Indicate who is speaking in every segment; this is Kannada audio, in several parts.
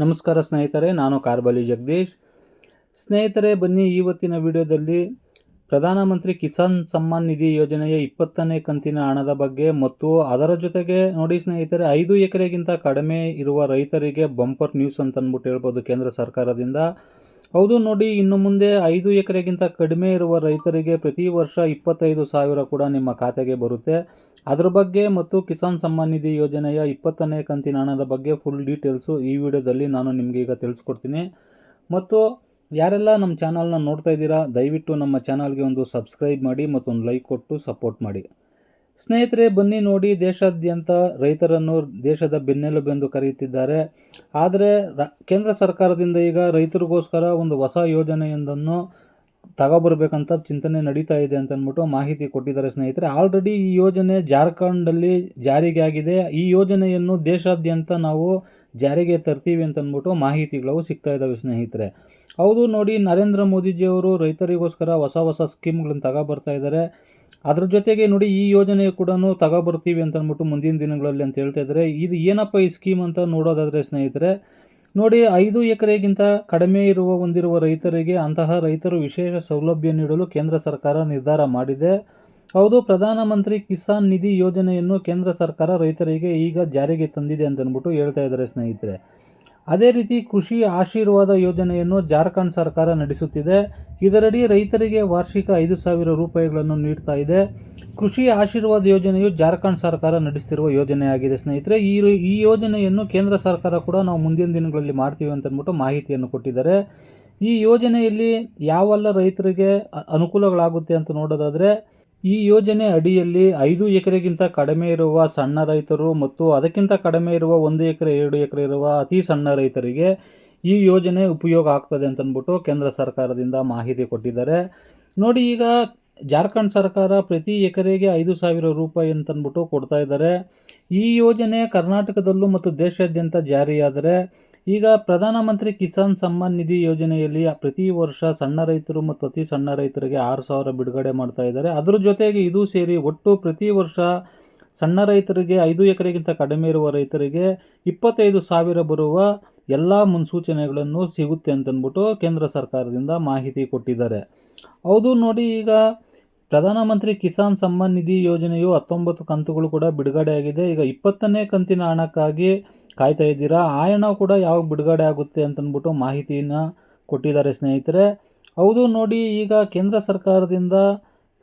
Speaker 1: ನಮಸ್ಕಾರ ಸ್ನೇಹಿತರೆ, ನಾನು ಕಾರ್ಬಲಿ ಜಗದೀಶ್. ಸ್ನೇಹಿತರೆ, ಬನ್ನಿ ಇವತ್ತಿನ ವಿಡಿಯೋದಲ್ಲಿ ಪ್ರಧಾನಮಂತ್ರಿ ಕಿಸಾನ್ ಸಮ್ಮಾನ್ ನಿಧಿ ಯೋಜನೆಯ ಇಪ್ಪತ್ತನೇ ಕಂತಿನ ಹಣದ ಬಗ್ಗೆ ಮತ್ತು ಅದರ ಜೊತೆಗೆ ನೋಡಿ ಸ್ನೇಹಿತರೆ, ಐದು ಎಕರೆಗಿಂತ ಕಡಿಮೆ ಇರುವ ರೈತರಿಗೆ ಬಂಪರ್ ನ್ಯೂಸ್ ಅಂತ ಅಂದ್ಬಿಟ್ಟು ಹೇಳ್ಬೋದು ಕೇಂದ್ರ ಸರ್ಕಾರದಿಂದ. ಹೌದು ನೋಡಿ, ಇನ್ನು ಮುಂದೆ ಐದು ಎಕರೆಗಿಂತ ಕಡಿಮೆ ಇರುವ ರೈತರಿಗೆ ಪ್ರತಿ ವರ್ಷ ಇಪ್ಪತ್ತೈದು ಸಾವಿರ ಕೂಡ ನಿಮ್ಮ ಖಾತೆಗೆ ಬರುತ್ತೆ. ಅದರ ಬಗ್ಗೆ ಮತ್ತು ಕಿಸಾನ್ ಸಮ್ಮಾನ್ ನಿಧಿ ಯೋಜನೆಯ ಇಪ್ಪತ್ತನೇ ಕಂತಿನ ಹಣದ ಬಗ್ಗೆ ಫುಲ್ ಡೀಟೇಲ್ಸು ಈ ವಿಡಿಯೋದಲ್ಲಿ ನಾನು ನಿಮಗೆ ಈಗ ತಿಳಿಸ್ಕೊಡ್ತೀನಿ. ಮತ್ತು ಯಾರೆಲ್ಲ ನಮ್ಮ ಚಾನಲ್ನ ನೋಡ್ತಾ ಇದ್ದೀರಾ, ದಯವಿಟ್ಟು ನಮ್ಮ ಚಾನಲ್ಗೆ ಒಂದು ಸಬ್ಸ್ಕ್ರೈಬ್ ಮಾಡಿ ಮತ್ತೊಂದು ಲೈಕ್ ಕೊಟ್ಟು ಸಪೋರ್ಟ್ ಮಾಡಿ. ಸ್ನೇಹಿತರೆ, ಬನ್ನಿ ನೋಡಿ ದೇಶಾದ್ಯಂತ ರೈತರನ್ನು ದೇಶದ ಬೆನ್ನೆಲುಬೆಂದು ಕರೆಯುತ್ತಿದ್ದಾರೆ. ಆದರೆ ಕೇಂದ್ರ ಸರ್ಕಾರದಿಂದ ಈಗ ರೈತರಿಗೋಸ್ಕರ ಒಂದು ಹೊಸ ಯೋಜನೆಯೊಂದನ್ನು ತಗೊಬರ್ಬೇಕಂತ ಚಿಂತನೆ ನಡೀತಾ ಇದೆ ಅಂತ ಅಂದ್ಬಿಟ್ಟು ಮಾಹಿತಿ ಕೊಟ್ಟಿದ್ದಾರೆ ಸ್ನೇಹಿತರೆ. ಆಲ್ರೆಡಿ ಈ ಯೋಜನೆ ಜಾರ್ಖಂಡಲ್ಲಿ ಜಾರಿಗೆ ಆಗಿದೆ. ಈ ಯೋಜನೆಯನ್ನು ದೇಶಾದ್ಯಂತ ನಾವು ಜಾರಿಗೆ ತರ್ತೀವಿ ಅಂತ ಅಂದ್ಬಿಟ್ಟು ಮಾಹಿತಿಗಳು ಸಿಗ್ತಾ ಇದ್ದಾವೆ ಸ್ನೇಹಿತರೆ. ಹೌದು, ನೋಡಿ ನರೇಂದ್ರ ಮೋದಿಜಿಯವರು ರೈತರಿಗೋಸ್ಕರ ಹೊಸ ಹೊಸ ಸ್ಕೀಮ್ಗಳನ್ನು ತಗೊಬರ್ತಾ ಇದ್ದಾರೆ. ಅದ್ರ ಜೊತೆಗೆ ನೋಡಿ ಈ ಯೋಜನೆ ಕೂಡ ತಗೊಬರ್ತೀವಿ ಅಂತ ಅಂದ್ಬಿಟ್ಟು ಮುಂದಿನ ದಿನಗಳಲ್ಲಿ ಅಂತ ಹೇಳ್ತಾ ಇದ್ದಾರೆ. ಇದು ಏನಪ್ಪ ಈ ಸ್ಕೀಮ್ ಅಂತ ನೋಡೋದಾದರೆ ಸ್ನೇಹಿತರೆ, ನೋಡಿ ಐದು ಎಕರೆಗಿಂತ ಕಡಿಮೆ ಇರುವ ಹೊಂದಿರುವ ರೈತರಿಗೆ ಅಂತಹ ರೈತರು ವಿಶೇಷ ಸೌಲಭ್ಯ ನೀಡಲು ಕೇಂದ್ರ ಸರ್ಕಾರ ನಿರ್ಧಾರ ಮಾಡಿದೆ. ಹೌದು, ಪ್ರಧಾನಮಂತ್ರಿ ಕಿಸಾನ್ ನಿಧಿ ಯೋಜನೆಯನ್ನು ಕೇಂದ್ರ ಸರ್ಕಾರ ರೈತರಿಗೆ ಈಗ ಜಾರಿಗೆ ತಂದಿದೆ ಅಂತ ಅಂದ್ಬಿಟ್ಟು ಹೇಳ್ತಾ ಇದ್ದಾರೆ ಸ್ನೇಹಿತರೆ. ಅದೇ ರೀತಿ ಕೃಷಿ ಆಶೀರ್ವಾದ ಯೋಜನೆಯನ್ನು ಜಾರ್ಖಂಡ್ ಸರ್ಕಾರ ನಡೆಸುತ್ತಿದೆ. ಇದರಡಿ ರೈತರಿಗೆ ವಾರ್ಷಿಕ ಐದು ಸಾವಿರ ರೂಪಾಯಿಗಳನ್ನು ನೀಡ್ತಾ ಇದೆ. ಕೃಷಿ ಆಶೀರ್ವಾದ ಯೋಜನೆಯು ಜಾರ್ಖಂಡ್ ಸರ್ಕಾರ ನಡೆಸ್ತಿರುವ ಯೋಜನೆಯಾಗಿದೆ ಸ್ನೇಹಿತರೆ. ಈ ಈ ಯೋಜನೆಯನ್ನು ಕೇಂದ್ರ ಸರ್ಕಾರ ಕೂಡ ನಾವು ಮುಂದಿನ ದಿನಗಳಲ್ಲಿ ಮಾಡ್ತೀವಿ ಅಂತ ಅಂದ್ಬಿಟ್ಟು ಮಾಹಿತಿಯನ್ನು ಕೊಟ್ಟಿದ್ದಾರೆ. ಈ ಯೋಜನೆಯಲ್ಲಿ ಯಾವೆಲ್ಲ ರೈತರಿಗೆ ಅನುಕೂಲಗಳಾಗುತ್ತೆ ಅಂತ ನೋಡೋದಾದರೆ ಈ ಯೋಜನೆ ಅಡಿಯಲ್ಲಿ ಐದು ಎಕರೆಗಿಂತ ಕಡಿಮೆ ಇರುವ ಸಣ್ಣ ರೈತರು ಮತ್ತು ಅದಕ್ಕಿಂತ ಕಡಿಮೆ ಇರುವ ಒಂದು ಎಕರೆ, ಎರಡು ಎಕರೆ ಇರುವ ಅತಿ ಸಣ್ಣ ರೈತರಿಗೆ ಈ ಯೋಜನೆ ಉಪಯೋಗ ಆಗ್ತದೆ ಅಂತಂದ್ಬಿಟ್ಟು ಕೇಂದ್ರ ಸರ್ಕಾರದಿಂದ ಮಾಹಿತಿ ಕೊಟ್ಟಿದ್ದಾರೆ. ನೋಡಿ, ಈಗ ಜಾರ್ಖಂಡ್ ಸರ್ಕಾರ ಪ್ರತಿ ಎಕರೆಗೆ ಐದು ಸಾವಿರ ರೂಪಾಯಿ ಅಂತಂದ್ಬಿಟ್ಟು ಕೊಡ್ತಾ ಇದ್ದಾರೆ. ಈ ಯೋಜನೆ ಕರ್ನಾಟಕದಲ್ಲೂ ಮತ್ತು ದೇಶಾದ್ಯಂತ ಜಾರಿಯಾದರೆ ಈಗ ಪ್ರಧಾನಮಂತ್ರಿ ಕಿಸಾನ್ ಸಮ್ಮಾನ್ ನಿಧಿ ಯೋಜನೆಯಲ್ಲಿ ಪ್ರತಿ ವರ್ಷ ಸಣ್ಣ ರೈತರು ಮತ್ತು ಅತಿ ಸಣ್ಣ ರೈತರಿಗೆ ಆರು ಸಾವಿರ ಬಿಡುಗಡೆ ಮಾಡ್ತಾ ಇದ್ದಾರೆ. ಅದರ ಜೊತೆಗೆ ಇದು ಸೇರಿ ಒಟ್ಟು ಪ್ರತಿ ವರ್ಷ ಸಣ್ಣ ರೈತರಿಗೆ ಐದು ಎಕರೆಗಿಂತ ಕಡಿಮೆ ಇರುವ ರೈತರಿಗೆ ಇಪ್ಪತ್ತೈದು ಸಾವಿರ ಬರುವ ಎಲ್ಲ ಮುನ್ಸೂಚನೆಗಳನ್ನು ಸಿಗುತ್ತೆ ಅಂತಂದ್ಬಿಟ್ಟು ಕೇಂದ್ರ ಸರ್ಕಾರದಿಂದ ಮಾಹಿತಿ ಕೊಟ್ಟಿದ್ದಾರೆ. ಹೌದು ನೋಡಿ ಈಗ ಪ್ರಧಾನಮಂತ್ರಿ ಕಿಸಾನ್ ಸಮ್ಮಾನ್ ನಿಧಿ ಯೋಜನೆಯು ಹತ್ತೊಂಬತ್ತು ಕಂತುಗಳು ಕೂಡ ಬಿಡುಗಡೆ ಆಗಿದೆ. ಈಗ ಇಪ್ಪತ್ತನೇ ಕಂತಿನ ಹಣಕ್ಕಾಗಿ ಕಾಯ್ತಾ ಇದ್ದೀರಾ? ಆ ಹಣ ಕೂಡ ಯಾವಾಗ ಬಿಡುಗಡೆ ಆಗುತ್ತೆ ಅಂತಂದ್ಬಿಟ್ಟು ಮಾಹಿತಿಯನ್ನು ಕೊಟ್ಟಿದ್ದಾರೆ ಸ್ನೇಹಿತರೆ. ಹೌದು, ನೋಡಿ, ಈಗ ಕೇಂದ್ರ ಸರ್ಕಾರದಿಂದ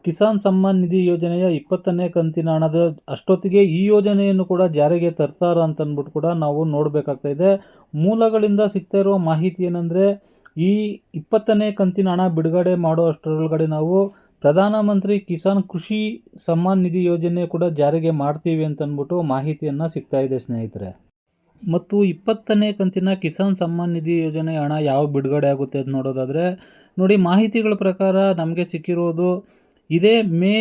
Speaker 1: ಕಿಸಾನ್ ಸಮ್ಮಾನ್ ನಿಧಿ ಯೋಜನೆಯ ಇಪ್ಪತ್ತನೇ ಕಂತಿನ ಹಣದ ಅಷ್ಟೊತ್ತಿಗೆ ಈ ಯೋಜನೆಯನ್ನು ಕೂಡ ಜಾರಿಗೆ ತರ್ತಾರ ಅಂತಂದ್ಬಿಟ್ಟು ಕೂಡ ನಾವು ನೋಡಬೇಕಾಗ್ತಾ ಇದೆ. ಮೂಲಗಳಿಂದ ಸಿಗ್ತಾ ಇರುವ ಮಾಹಿತಿ ಏನಂದರೆ, ಈ ಇಪ್ಪತ್ತನೇ ಕಂತಿನ ಹಣ ಬಿಡುಗಡೆ ಮಾಡೋ ಅಷ್ಟರೊಳಗಡೆ ನಾವು ಪ್ರಧಾನಮಂತ್ರಿ ಕಿಸಾನ್ ಕೃಷಿ ಸಮ್ಮಾನ್ ನಿಧಿ ಯೋಜನೆ ಕೂಡ ಜಾರಿಗೆ ಮಾಡ್ತೀವಿ ಅಂತಂದ್ಬಿಟ್ಟು ಮಾಹಿತಿಯನ್ನು ಸಿಗ್ತಾ ಇದೆ, ಸ್ನೇಹಿತರೆ. ಮತ್ತು ಇಪ್ಪತ್ತನೇ ಕಂತಿನ ಕಿಸಾನ್ ಸಮ್ಮಾನ್ ನಿಧಿ ಯೋಜನೆ ಹಣ ಯಾವ ಬಿಡುಗಡೆ ಆಗುತ್ತೆ ಅಂತ ನೋಡೋದಾದರೆ, ನೋಡಿ ಮಾಹಿತಿಗಳ ಪ್ರಕಾರ ನಮಗೆ ಸಿಕ್ಕಿರೋದು ಇದೇ ಮೇ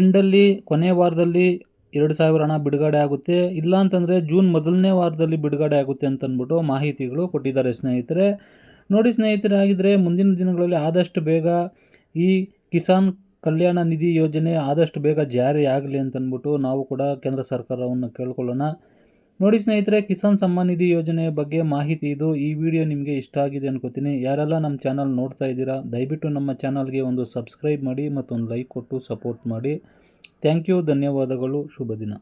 Speaker 1: ಎಂಡಲ್ಲಿ, ಕೊನೆ ವಾರದಲ್ಲಿ ಎರಡು ಸಾವಿರ ಹಣ ಬಿಡುಗಡೆ ಆಗುತ್ತೆ. ಇಲ್ಲ ಅಂತಂದರೆ ಜೂನ್ ಮೊದಲನೇ ವಾರದಲ್ಲಿ ಬಿಡುಗಡೆ ಆಗುತ್ತೆ ಅಂತಂದ್ಬಿಟ್ಟು ಮಾಹಿತಿಗಳು ಕೊಟ್ಟಿದ್ದಾರೆ, ಸ್ನೇಹಿತರೆ. ನೋಡಿ ಸ್ನೇಹಿತರೆ ಆಗಿದ್ದರೆ ಮುಂದಿನ ದಿನಗಳಲ್ಲಿ ಆದಷ್ಟು ಬೇಗ ಈ ಕಿಸಾನ್ ಕಲ್ಯಾಣ ನಿಧಿ ಯೋಜನೆ ಆದಷ್ಟು ಬೇಗ ಜಾರಿ ಆಗಲಿ ಅಂತಂದ್ಬಿಟ್ಟು ನಾವು ಕೂಡ ಕೇಂದ್ರ ಸರ್ಕಾರವನ್ನು ಕೇಳ್ಕೊಳ್ಳೋಣ. ನೋಡಿ ಸ್ನೇಹಿತರೆ, ಕಿಸಾನ್ ಸಮ್ಮಾನ್ ನಿಧಿ ಯೋಜನೆಯ ಬಗ್ಗೆ ಮಾಹಿತಿ ಇದು. ಈ ವಿಡಿಯೋ ನಿಮಗೆ ಇಷ್ಟ ಆಗಿದೆ ಅನ್ಕೋತೀನಿ. ಯಾರೆಲ್ಲ ನಮ್ಮ ಚಾನಲ್ ನೋಡ್ತಾ ಇದ್ದೀರಾ, ದಯವಿಟ್ಟು ನಮ್ಮ ಚಾನಲ್ಗೆ ಒಂದು ಸಬ್ಸ್ಕ್ರೈಬ್ ಮಾಡಿ ಮತ್ತೊಂದು ಲೈಕ್ ಕೊಟ್ಟು ಸಪೋರ್ಟ್ ಮಾಡಿ. ಥ್ಯಾಂಕ್ ಯು, ಧನ್ಯವಾದಗಳು, ಶುಭ ದಿನ.